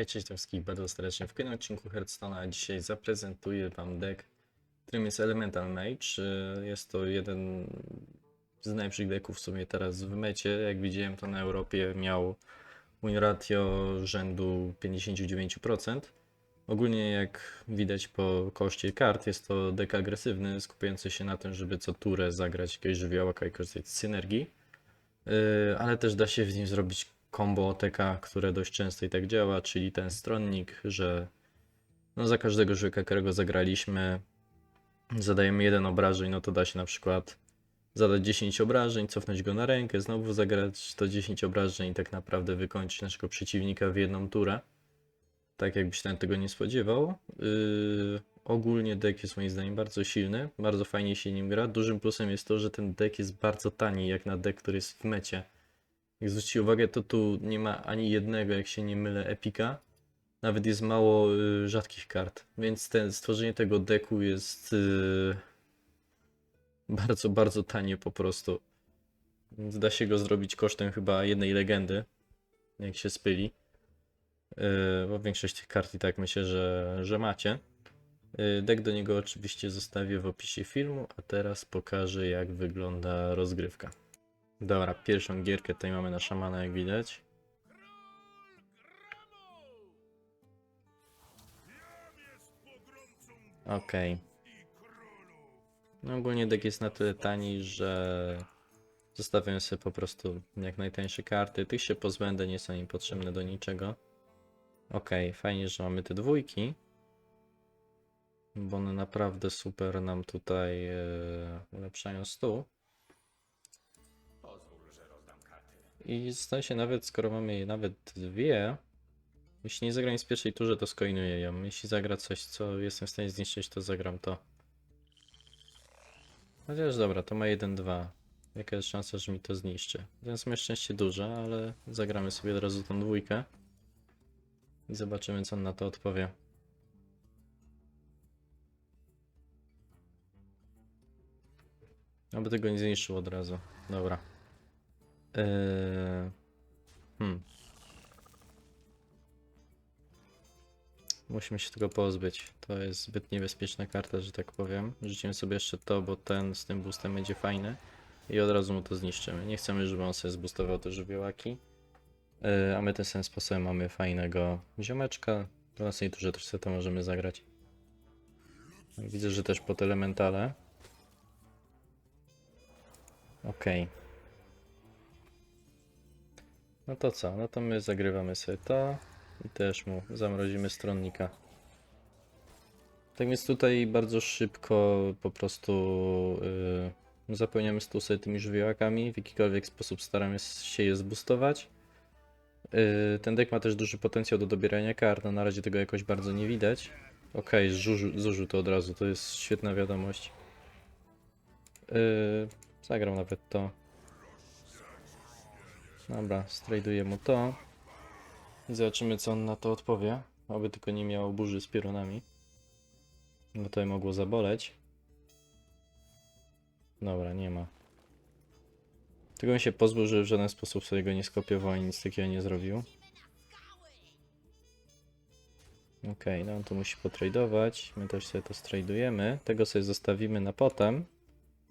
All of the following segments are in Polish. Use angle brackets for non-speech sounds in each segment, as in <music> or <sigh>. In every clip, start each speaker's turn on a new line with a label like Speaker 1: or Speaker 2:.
Speaker 1: Cześć, cześć wszystkich bardzo serdecznie w kolejnym odcinku Hearthstone'a. Dzisiaj zaprezentuję Wam deck, którym jest Elemental Mage. Y, Jest to jeden z najlepszych decków w sumie teraz w mecie. Jak widziałem to na Europie miał win ratio rzędu 59%. Ogólnie jak widać po koszcie kart jest to deck agresywny, skupiający się na tym, żeby co turę zagrać jakiegoś żywiołaka i korzystać z synergii. Yy, ale też da się w nim zrobić combo OTK, które dość często i tak działa, czyli ten stronnik, że no za każdego żywiołaka, którego zagraliśmy, zadajemy jeden obrażeń, no to da się na przykład zadać 10 obrażeń, cofnąć go na rękę, znowu zagrać to 10 obrażeń i tak naprawdę wykończyć naszego przeciwnika w jedną turę. Tak jakby się tego nie spodziewał. Yy, ogólnie deck jest moim zdaniem bardzo silny, bardzo fajnie się nim gra. Dużym plusem jest to, że ten deck jest bardzo tani, jak na deck, który jest w mecie. Jak zwróćcie uwagę, to tu nie ma ani jednego, jak się nie mylę, epika. Nawet jest mało y, rzadkich kart, więc ten, stworzenie tego deku jest y, <laughs> bardzo, bardzo tanie po prostu. Więc da się go zrobić kosztem chyba jednej legendy, jak się spyli. Y, bo większość tych kart i tak myślę, że, że macie. Y, Deck do niego oczywiście zostawię w opisie filmu, a teraz pokażę jak wygląda rozgrywka. Dobra, pierwszą gierkę tutaj mamy na szamana, jak widać. Okej. No ogólnie deck jest na tyle tani, że zostawiam sobie po prostu jak najtańsze karty. Tych się pozbędę, nie są im potrzebne do niczego. Okej, fajnie, że mamy te dwójki. Bo one naprawdę super nam tutaj e, ulepszają stół. I zdaje się nawet, skoro mamy nawet dwie, jeśli nie zagram z pierwszej turze, to skoinuję ją. Jeśli zagra coś, co jestem w stanie zniszczyć, to zagram to. Chociaż dobra, to ma 1-2. Jaka jest szansa, że mi to zniszczy? To jest szczęście duże, ale zagramy sobie od razu tą dwójkę. I zobaczymy, co on na to odpowie. Aby tego nie zniszczył od razu. Dobra. Eee... Hmm. Musimy się tego pozbyć. To jest zbyt niebezpieczna karta, że tak powiem. Rzucimy sobie jeszcze to, bo ten z tym boostem będzie fajny. I od razu mu to zniszczymy. Nie chcemy, żeby on sobie zboostował te żywiołaki. Eee, a my tym samym sposobem mamy fajnego ziomeczka. W następnej turze też to możemy zagrać. Widzę, że też pod elementale. Okej. No to co? No to my zagrywamy sobie to i też mu zamrozimy stronnika. Tak więc tutaj bardzo szybko po prostu yy, zapełniamy stół sobie tymi żywiołakami. W jakikolwiek sposób staramy się je zboostować. Yy, ten deck ma też duży potencjał do dobierania kart, no na razie tego jakoś bardzo nie widać. Okej, okay, zużył, to od razu, to jest świetna wiadomość. Yy, nawet to. Dobra, strajduję mu to. Zobaczymy, co on na to odpowie. Aby tylko nie miał burzy z piorunami. Bo to mogło zaboleć. Dobra, nie ma. Tego mi się pozbył, że w żaden sposób sobie go nie skopiował i nic takiego nie zrobił. Okej, no on tu musi potradować. My też sobie to stradujemy. Tego sobie zostawimy na potem.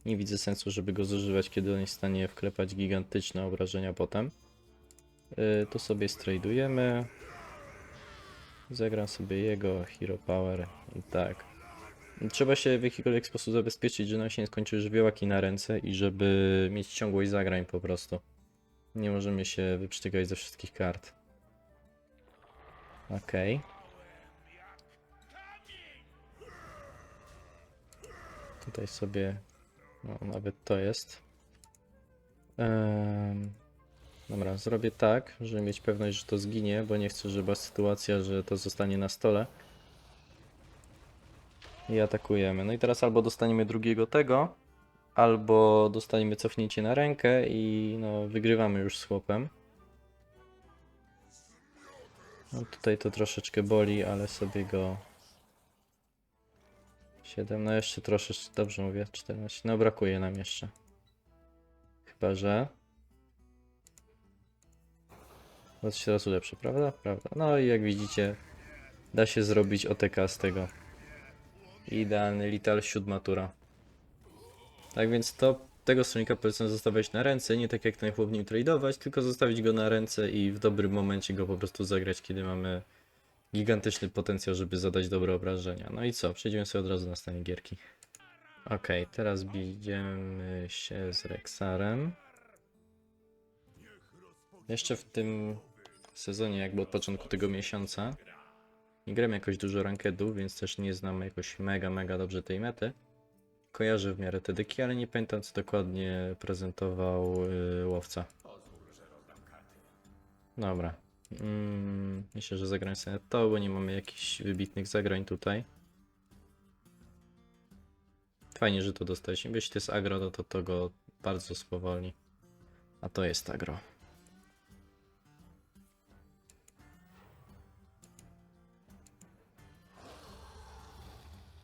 Speaker 1: Nie widzę sensu, żeby go zużywać, kiedy on jest w stanie wklepać gigantyczne obrażenia potem. Yy, to sobie stradujemy. Zagram sobie jego Hero Power i tak. Trzeba się w jakikolwiek sposób zabezpieczyć, że nam się nie skończyły żywiołaki na ręce i żeby mieć ciągłość zagrań po prostu. Nie możemy się wyprztykać ze wszystkich kart. Okej. Okay. Tutaj sobie no, nawet to jest. Ehm, dobra, zrobię tak, żeby mieć pewność, że to zginie, bo nie chcę, żeby była sytuacja, że to zostanie na stole. I atakujemy. No i teraz albo dostaniemy drugiego tego, albo dostaniemy cofnięcie na rękę i no, wygrywamy już z chłopem. No tutaj to troszeczkę boli, ale sobie go 7, no jeszcze troszeczkę, dobrze mówię, 14, no brakuje nam jeszcze. Chyba, że... No to się teraz ulepszy, prawda? Prawda. No i jak widzicie, da się zrobić OTK z tego. Idealny Lital siódma tura. Tak więc to tego stronika polecam zostawiać na ręce, nie tak jak ten chłop nim tradeować, tylko zostawić go na ręce i w dobrym momencie go po prostu zagrać, kiedy mamy gigantyczny potencjał, żeby zadać dobre obrażenia. No i co? Przejdziemy sobie od razu na stanie gierki. Okej, teraz bijemy się z Rexarem. Jeszcze w tym sezonie, jakby od początku tego miesiąca, nie gram jakoś dużo rankedów, więc też nie znam jakoś mega, mega dobrze tej mety. Kojarzę w miarę te deki, ale nie pamiętam co dokładnie prezentował yy, łowca. Dobra. Mm, myślę, że sobie to, bo nie mamy jakichś wybitnych zagrań tutaj. Fajnie, że to dostałeś. Jeśli to jest agro, no to to go bardzo spowolni. A to jest agro.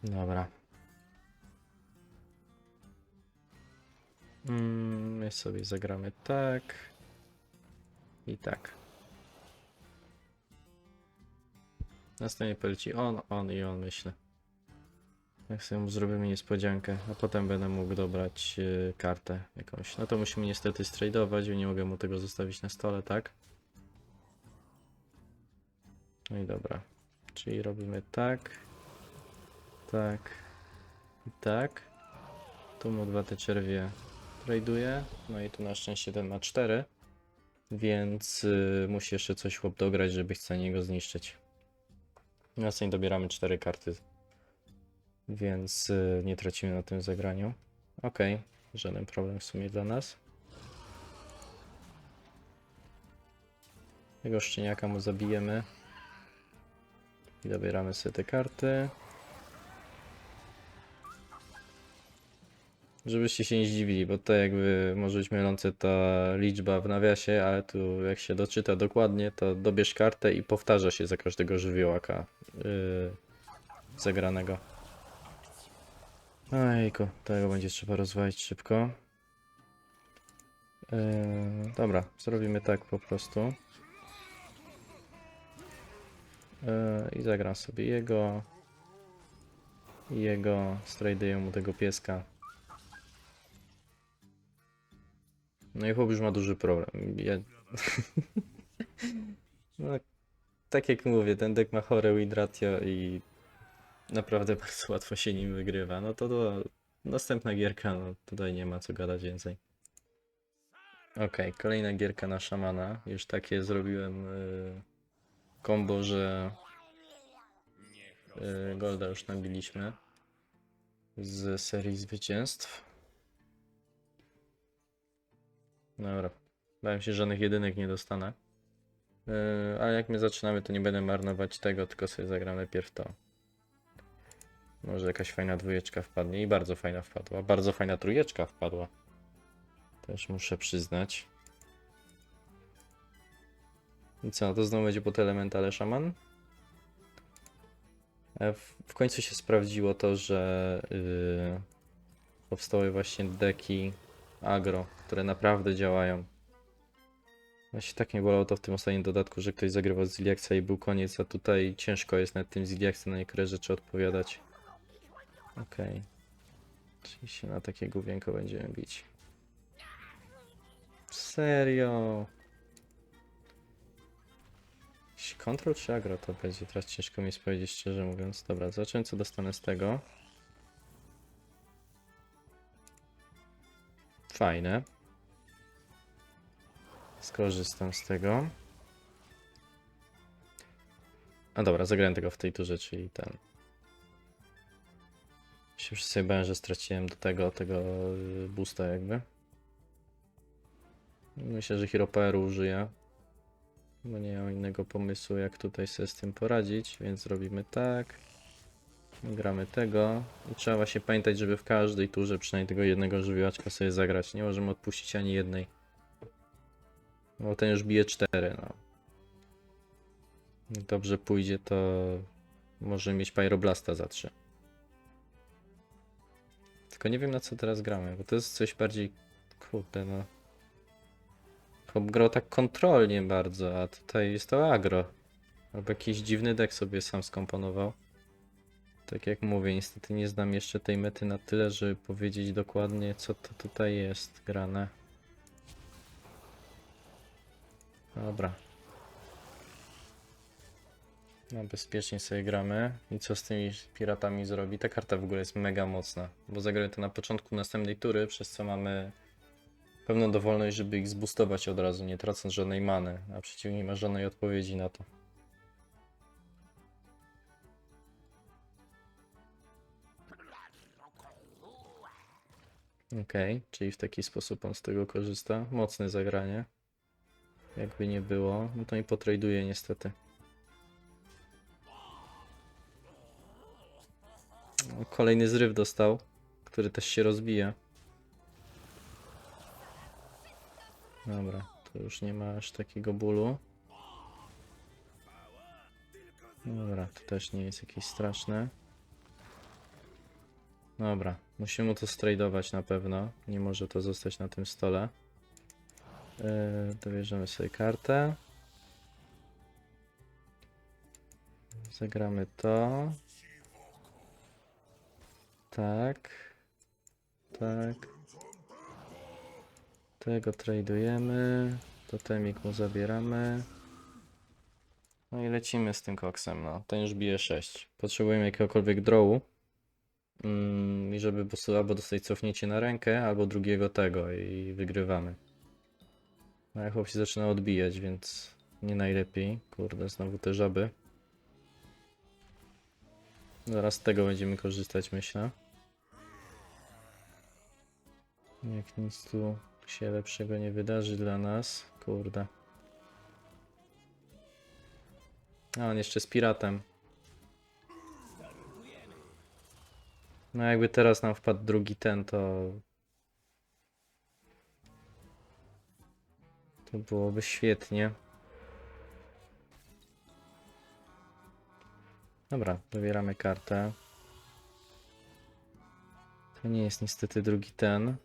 Speaker 1: Dobra. Mm, my sobie zagramy tak. I tak. Następnie poleci on, on i on, myślę. Jak sobie mu zrobimy niespodziankę, a potem będę mógł dobrać y, kartę jakąś. No to musimy niestety stradować, nie mogę mu tego zostawić na stole, tak? No i dobra. Czyli robimy tak, tak i tak. Tu mu dwa te czerwie traduję. No i tu na szczęście ten ma cztery. Więc y, musi jeszcze coś chłop dograć, żeby w stanie go zniszczyć. Następnie dobieramy cztery karty. Więc y, nie tracimy na tym zagraniu. Ok, żaden problem w sumie dla nas. Tego szczeniaka mu zabijemy. I dobieramy sobie te karty. Żebyście się nie zdziwili, bo to jakby może być mylące ta liczba w nawiasie, ale tu jak się doczyta dokładnie, to dobierz kartę i powtarza się za każdego żywiołaka yy, zagranego. Ojku, tego będzie trzeba rozwalić szybko. Yy, dobra, zrobimy tak po prostu. Yy, I zagram sobie jego. Jego. Strajduję mu tego pieska. No i chłop już ma duży problem. Ja... <laughs> no, tak jak mówię, ten deck ma chore win i naprawdę <laughs> bardzo łatwo się nim wygrywa. No to, to następna gierka, no tutaj nie ma co gadać więcej. Okej, kolejna gierka na szamana. Już takie zrobiłem y, combo, że y, Golda już nabiliśmy z serii zwycięstw. Dobra. Bałem się, że żadnych jedynek nie dostanę. Yy, ale jak my zaczynamy, to nie będę marnować tego, tylko sobie zagram najpierw to. Może jakaś fajna dwójeczka wpadnie i bardzo fajna wpadła. Bardzo fajna trójeczka wpadła. Też muszę przyznać. I co, to znowu będzie pod elementale szaman? E, W, końcu się sprawdziło to, że yy, powstały właśnie deki agro, które naprawdę działają. Właśnie tak mnie bolało to w tym ostatnim dodatku, że ktoś zagrywał z Iliaksa i był koniec, a tutaj ciężko jest nad tym z na niektóre rzeczy odpowiadać. Okej. Czyli się na takie główienko będziemy bić. Serio? Jakiś Control czy agro to będzie? Teraz ciężko mi powiedzieć szczerze mówiąc. Dobra, zobaczymy co dostanę z tego. Fajne. Skorzystam z tego. A dobra, zagrałem tego w tej turze, czyli ten. Się sobie bałem, że straciłem do tego, tego y, boosta jakby. Myślę, że Hero Poweru użyję. Bo nie mam innego pomysłu, jak tutaj sobie z tym poradzić, więc robimy tak. Gramy tego. I trzeba właśnie pamiętać, żeby w każdej turze przynajmniej tego jednego żywiołaczka sobie zagrać. Nie możemy odpuścić ani jednej. Bo ten już bije 4, no. Dobrze pójdzie, to może mieć Pyroblasta za 3. Tylko nie wiem na co teraz gramy, bo to jest coś bardziej... Kurde, no. Chłop grał tak kontrolnie bardzo, a tutaj jest to agro. Albo jakiś dziwny deck sobie sam skomponował. Tak jak mówię, niestety nie znam jeszcze tej mety na tyle, żeby powiedzieć dokładnie co to tutaj jest grane. Dobra. No bezpiecznie sobie gramy. I co z tymi piratami zrobi? Ta karta w ogóle jest mega mocna, bo zagrałem to na początku następnej tury, przez co mamy pełną dowolność, żeby ich zboostować od razu, nie tracąc żadnej many, a przeciwnik nie ma żadnej odpowiedzi na to. Okej, czyli w taki sposób on z tego korzysta. Mocne zagranie. Jakby nie było, no to mi potraduje niestety. No, Kolejny zryw dostał, który też się rozbija. Dobra, to już nie ma aż takiego bólu. Dobra, to też nie jest jakieś straszne. Dobra, musimy mu to stradować na pewno. Nie może to zostać na tym stole. Yy, dobierzemy sobie kartę. Zagramy to. Tak. Tak. Tego tradujemy. Totemik mu zabieramy. No i lecimy z tym koksem, no. Ten już bije 6. Potrzebujemy jakiegokolwiek drowu. Mm, I żeby po prostu albo dostać cofnięcie na rękę, albo drugiego tego i wygrywamy. No jak chłop się zaczyna odbijać, więc nie najlepiej. Kurde, znowu te żaby. Zaraz z tego będziemy korzystać, myślę. Jak nic tu się lepszego nie wydarzy dla nas. Kurde. A on jeszcze z piratem. No jakby teraz nam wpadł drugi ten, to... To byłoby świetnie. Dobra, wybieramy kartę. To nie jest niestety drugi ten.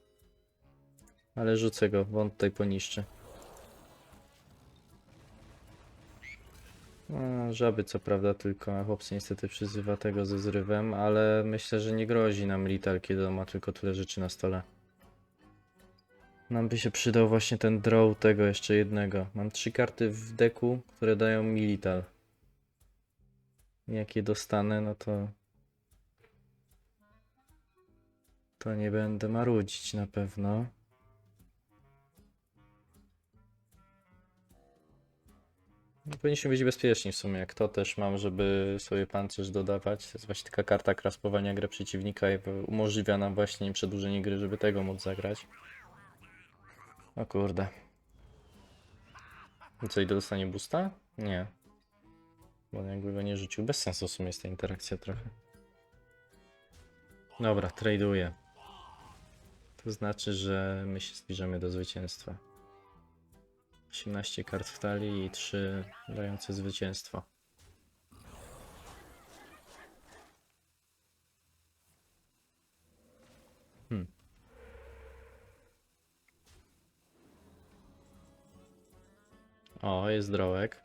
Speaker 1: Ale rzucę go, bo on tutaj poniszczy. No, żaby co prawda tylko, a chłopcy niestety przyzywa tego ze zrywem, ale myślę, że nie grozi nam Lital, kiedy on ma tylko tyle rzeczy na stole. Nam by się przydał właśnie ten draw tego jeszcze jednego. Mam trzy karty w deku, które dają mi Lital. Jak je dostanę, no to... To nie będę marudzić na pewno. Powinniśmy być bezpieczni w sumie, jak to też mam, żeby sobie pancerz dodawać. To jest właśnie taka karta kraspowania gry przeciwnika i umożliwia nam właśnie przedłużenie gry, żeby tego móc zagrać. O kurde. I co, dostanie boosta? Nie. Bo jakby go nie rzucił. Bez sensu w sumie jest ta interakcja trochę. Dobra, traduję. To znaczy, że my się zbliżamy do zwycięstwa. 18 kart w talii i 3 dające zwycięstwo. Hmm. O, jest drołek.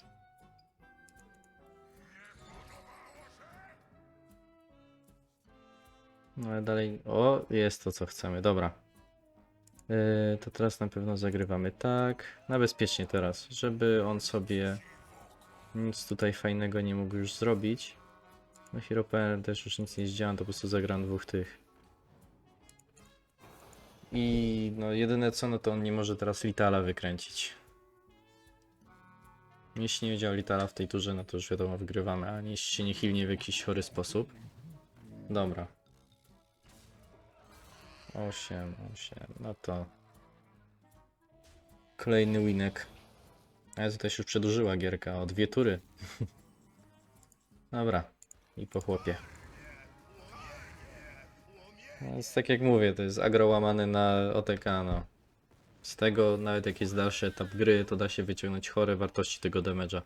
Speaker 1: No ale dalej. O, jest to co chcemy. Dobra. Yy, to teraz na pewno zagrywamy tak. Na bezpiecznie teraz, żeby on sobie nic tutaj fajnego nie mógł już zrobić. No Hero.pl też już nic nie zdziałam, to po prostu zagram dwóch tych. I no jedyne co, no to on nie może teraz Litala wykręcić. Jeśli nie wiedział Litala w tej turze, no to już wiadomo wygrywamy, a jeśli się nie w jakiś chory sposób. Dobra. 8, 8, no to kolejny winek. A to też już przedłużyła gierka o dwie tury. <laughs> Dobra, i po chłopie. No, więc tak jak mówię, to jest agro łamane na OTK, no. Z tego, nawet jak jest dalszy etap gry, to da się wyciągnąć chore wartości tego damage'a.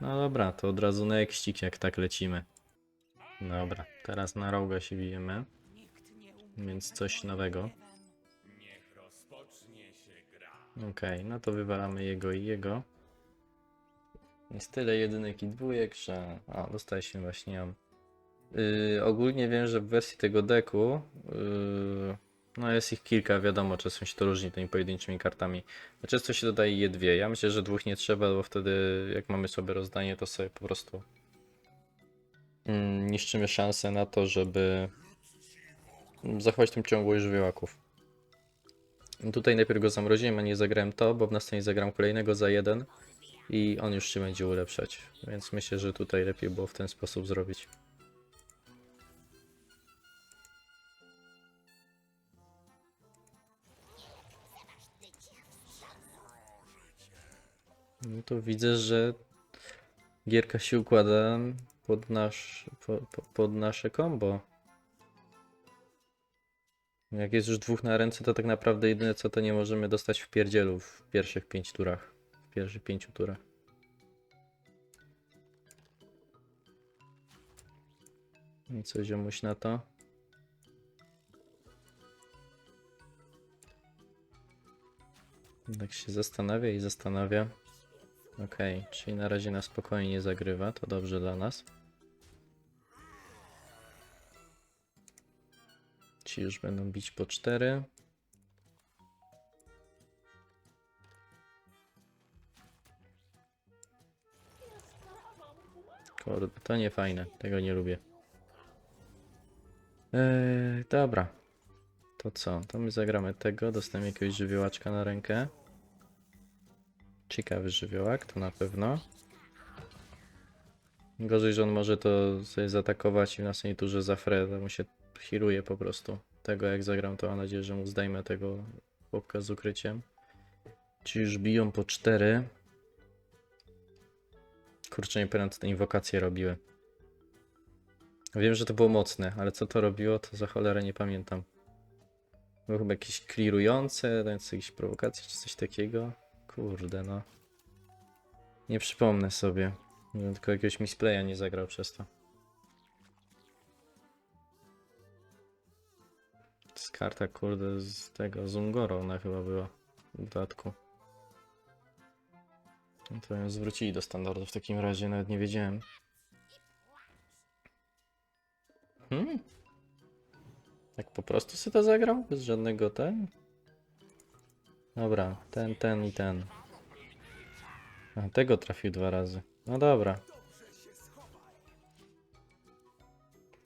Speaker 1: No dobra, to od razu na ekstik, jak tak lecimy. Dobra, teraz na roga się bijemy. Więc coś nowego. Okej, no to wywalamy jego i jego. Jest tyle jedynek i dwójek, że... A, dostaje się właśnie ją. Yy, ogólnie wiem, że w wersji tego deku yy, no jest ich kilka, wiadomo, czasem się to różni tymi pojedynczymi kartami. Często się dodaje je dwie. Ja myślę, że dwóch nie trzeba, bo wtedy jak mamy sobie rozdanie, to sobie po prostu niszczymy szansę na to, żeby mm, zachować tą ciągłość żywiołaków. Tutaj najpierw go zamroziłem, a nie zagrałem to, bo w następnie zagram kolejnego za jeden i on już się będzie ulepszać. Więc myślę, że tutaj lepiej było w ten sposób zrobić. No to widzę, że gierka się układa pod, nasz, po, po, pod nasze combo. Jak jest już dwóch na ręce, to tak naprawdę jedyne co to nie możemy dostać w pierdzielu w pierwszych pięć turach. W pierwszych pięciu turach. I co ziomuś na to? Tak się zastanawia i zastanawia. Okej, czyli na razie na spokojnie zagrywa, to dobrze dla nas. Ci już będą bić po 4. Kurde, to nie fajne, tego nie lubię. Eee, dobra. To co? To my zagramy tego, dostaniemy jakiegoś żywiołaczka na rękę. Ciekawy żywiołak, to na pewno. Gorzej, że on może to sobie zaatakować i w następnej turze za Freda mu się healuje po prostu. Tego jak zagram, to mam nadzieję, że mu zdejmę tego chłopka z ukryciem. Ci już biją po 4. Kurczę, nie pamiętam co te inwokacje robiły. Wiem, że to było mocne, ale co to robiło, to za cholerę nie pamiętam. Było chyba jakieś clearujące, dające jakieś prowokacje czy coś takiego. Kurde no. Nie przypomnę sobie. Tylko jakiegoś misplaya nie zagrał przez to. Jest karta kurde z tego, z Ungoro ona chyba była w dodatku. No to ją zwrócili do standardu w takim razie, nawet nie wiedziałem. Hmm? Tak po prostu sobie to zagrał? Bez żadnego ten? Dobra, ten, ten i ten. A, tego trafił dwa razy. No dobra.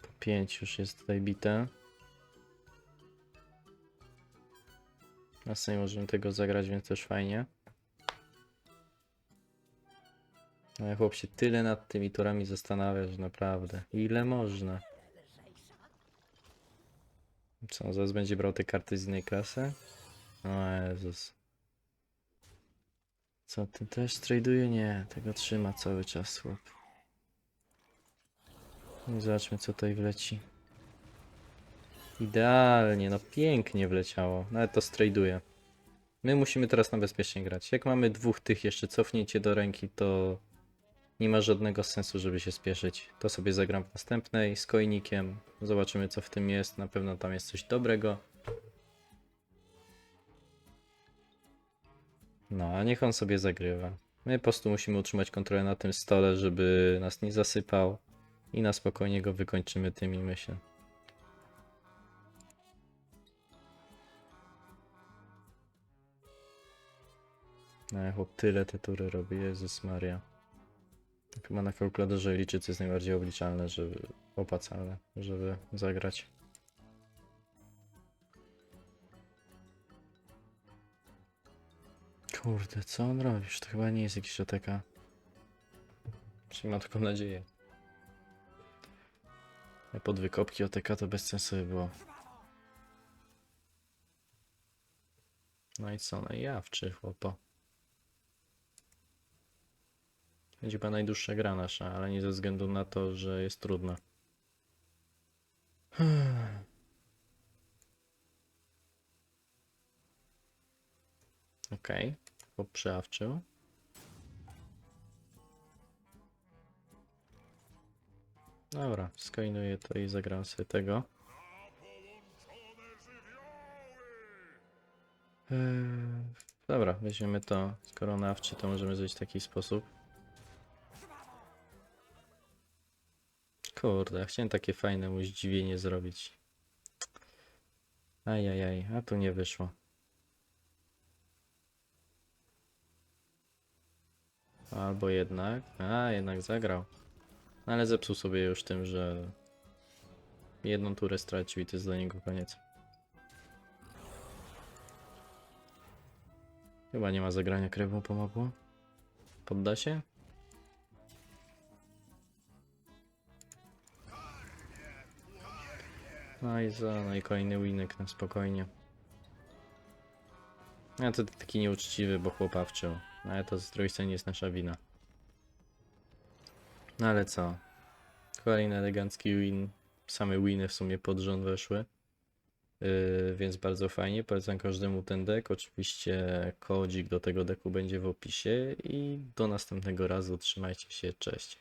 Speaker 1: Po pięć już jest tutaj bite. Na sobie możemy tego zagrać, więc też fajnie. Ale chłop się tyle nad tymi turami zastanawia, że naprawdę. Ile można? Co, zaraz będzie brał te karty z innej klasy? O Jezus. Co, ty też traduje? Nie, tego trzyma cały czas chłop. Zobaczmy co tutaj wleci. Idealnie, no pięknie wleciało. Nawet to straduje. My musimy teraz na bezpiecznie grać. Jak mamy dwóch tych jeszcze cofnięcie do ręki, to nie ma żadnego sensu, żeby się spieszyć. To sobie zagram w następnej z kojnikiem. Zobaczymy co w tym jest. Na pewno tam jest coś dobrego. No, a niech on sobie zagrywa. My po prostu musimy utrzymać kontrolę na tym stole, żeby nas nie zasypał. I na spokojnie go wykończymy tymi, myślę. No, chłop tyle te tury robi, Jezus Maria. Chyba na kalkulatorze liczy, co jest najbardziej obliczalne, żeby opłacalne, żeby zagrać. Kurde, co on robi? To chyba nie jest jakiś oteka. Czy ma taką nadzieję. Pod wykopki OTK to bez sensu by było. No i co? No i jawczy chłopo. Będzie chyba najdłuższa gra nasza, ale nie ze względu na to, że jest trudna. <sighs> Okej, okay. przeawczył. Dobra, skoinuję to i zagram sobie tego. Eee, Dobra, weźmiemy to. Skoro nawczy, to możemy zrobić w taki sposób. Kurde, chciałem takie fajne mu zdziwienie zrobić. Ajajaj, a tu nie wyszło. Albo jednak. A, jednak zagrał. No ale zepsuł sobie już tym, że jedną turę stracił i to jest dla niego koniec. Chyba nie ma zagrania krewą pomogło. Podda się? No i za, no i kolejny winek na spokojnie. A to taki nieuczciwy, bo chłopawczył. Ale to z drugiej strony jest nasza wina. No ale co? Kolejny elegancki win. Same winy w sumie pod rząd weszły. Yy, więc bardzo fajnie. Polecam każdemu ten deck. Oczywiście kodzik do tego deku będzie w opisie. I do następnego razu. Trzymajcie się. Cześć.